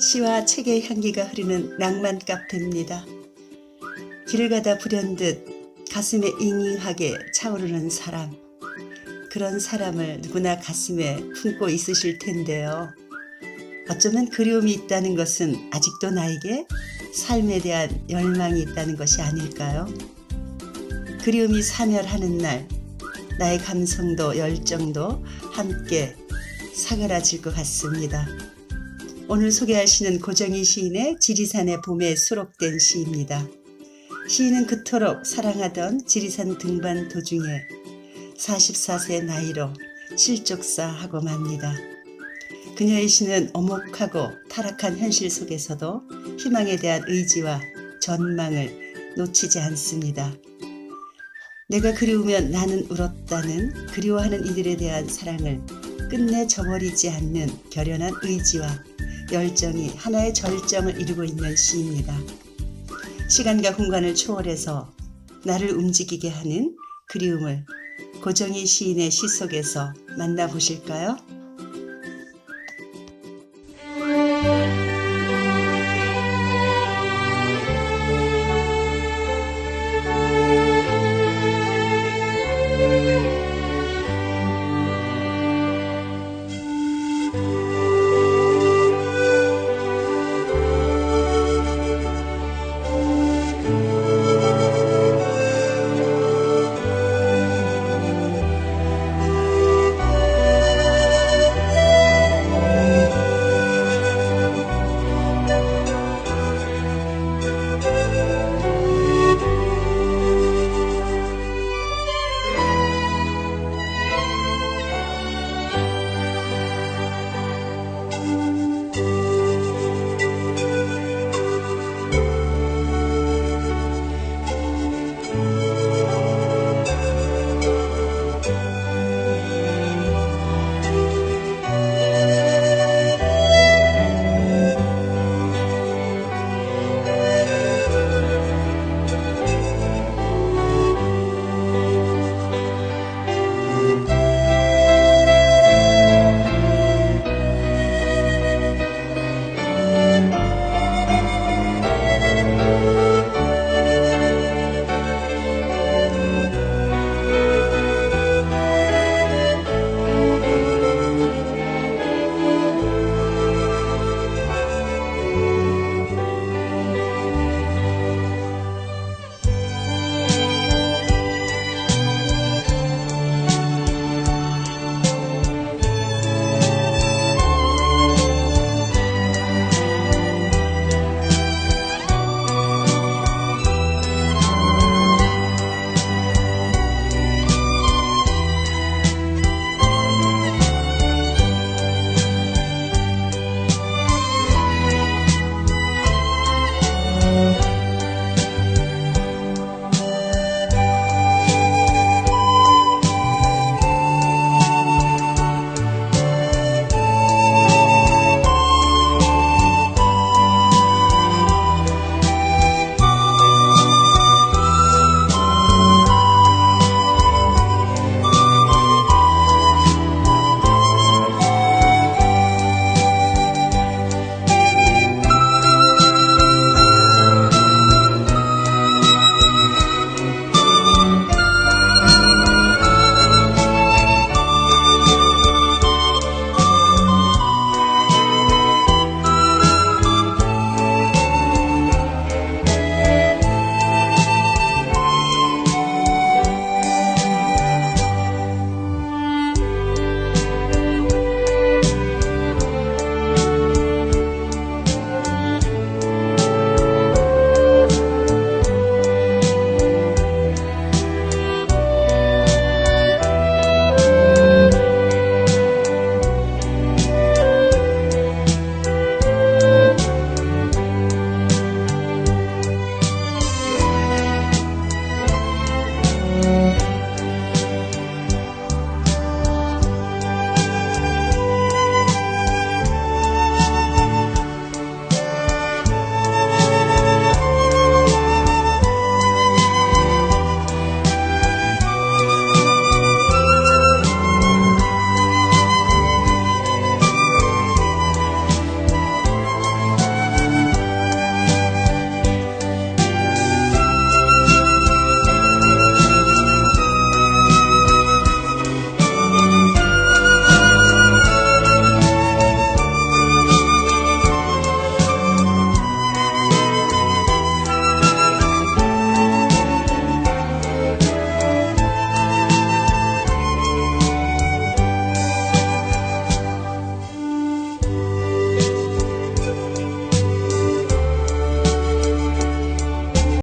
시와 책의 향기가 흐르는 낭만 카페입니다. 길을 가다 불현듯 가슴에 잉잉하게 차오르는 사람. 그런 사람을 누구나 가슴에 품고 있으실 텐데요. 어쩌면 그리움이 있다는 것은 아직도 나에게 삶에 대한 열망이 있다는 것이 아닐까요? 그리움이 사멸하는 날, 나의 감성도 열정도 함께 사그라질 것 같습니다. 오늘 소개할 시는 고정희 시인의 지리산의 봄에 수록된 시입니다. 시인은 그토록 사랑하던 지리산 등반 도중에 44세 나이로 실족사하고 맙니다. 그녀의 시는 오목하고 타락한 현실 속에서도 희망에 대한 의지와 전망을 놓치지 않습니다. 내가 그리우면 나는 울었다는 그리워하는 이들에 대한 사랑을 끝내 저버리지 않는 결연한 의지와 열정이 하나의 절정을 이루고 있는 시입니다. 시간과 공간을 초월해서 나를 움직이게 하는 그리움을 고정희 시인의 시 속에서 만나보실까요?